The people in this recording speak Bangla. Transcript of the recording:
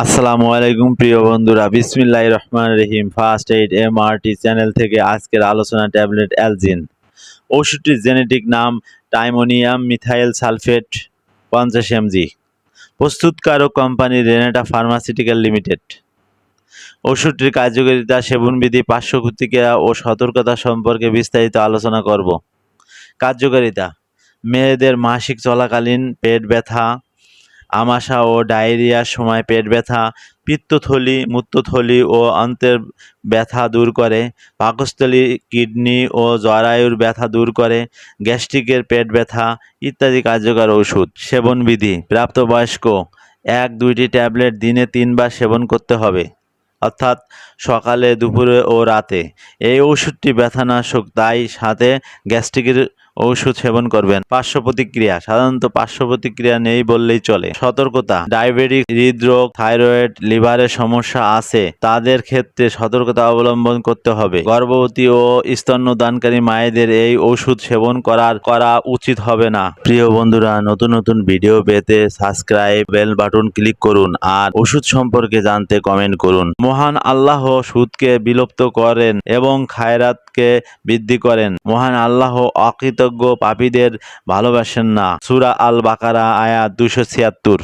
আসসালামু আলাইকুম প্রিয় বন্ধুরা বিসমিল্লাহ রহমান রহিম। ফার্স্ট এইড এম চ্যানেল থেকে আজকের আলোচনা ট্যাবলেট অ্যালজিন ওষুধটির জেনেটিক নাম টাইমোনিয়াম মিথাইল সালফেট পঞ্চাশ এমজি প্রস্তুতকারক কোম্পানি রেনেটা ফার্মাসিউটিক্যাল লিমিটেড ওষুধটির কার্যকারিতা, সেবনবিধি পার্শ্ব প্রতিক্রিয়া ও সতর্কতা সম্পর্কে বিস্তারিত আলোচনা করব। কার্যকারিতা, মেয়েদের মাসিক চলাকালীন পেট ব্যথা আমাশা ও ডায়রিয়ার সময় পেট ব্যথা, পিত্তথলি মূত্রথলি ও অন্তের ব্যথা দূর করে, পাকস্থলী, কিডনি ও জরায়ুর ব্যথা দূর করে, গ্যাস্ট্রিকের পেট ব্যথা ইত্যাদি কার্যকর ওষুধ সেবনবিধি প্রাপ্তবয়স্ক, এক, দুইটি ট্যাবলেট দিনে তিনবার সেবন করতে হবে। অর্থাৎ সকালে, দুপুরে ও রাতে। এই ওষুধটি ব্যথানাশক, তাই সাথে গ্যাস্ট্রিকের ওষুধ সেবন করবেন। পার্শ্ব প্রতিক্রিয়া সাধারণত পার্শ্ব প্রতিক্রিয়া নেই বললেই চলে। সতর্কতা, ডায়াবেটিক, হৃদরোগ, থাইরয়েড, লিভারের সমস্যা আছে, তাদের ক্ষেত্রে সতর্কতা অবলম্বন করতে হবে। গর্ভবতী ও স্তন্যদানকারী মায়েদের এই ওষুধ সেবন করার, করা উচিত হবে না। প্রিয় বন্ধুরা, নতুন নতুন ভিডিও পেতে সাবস্ক্রাইব বেল বাটন ক্লিক করুন আর ওষুধ সম্পর্কে জানতে কমেন্ট করুন। মহান আল্লাহ সুদকে বিলুপ্ত করেন এবং খায়রাতকে বৃদ্ধি করেন। মহান আল্লাহ অকৃতজ্ঞ পাপীদের ভালোবাসেন না। সুরা আল বাকারা আয়াত দুশো ছিয়াত্তর।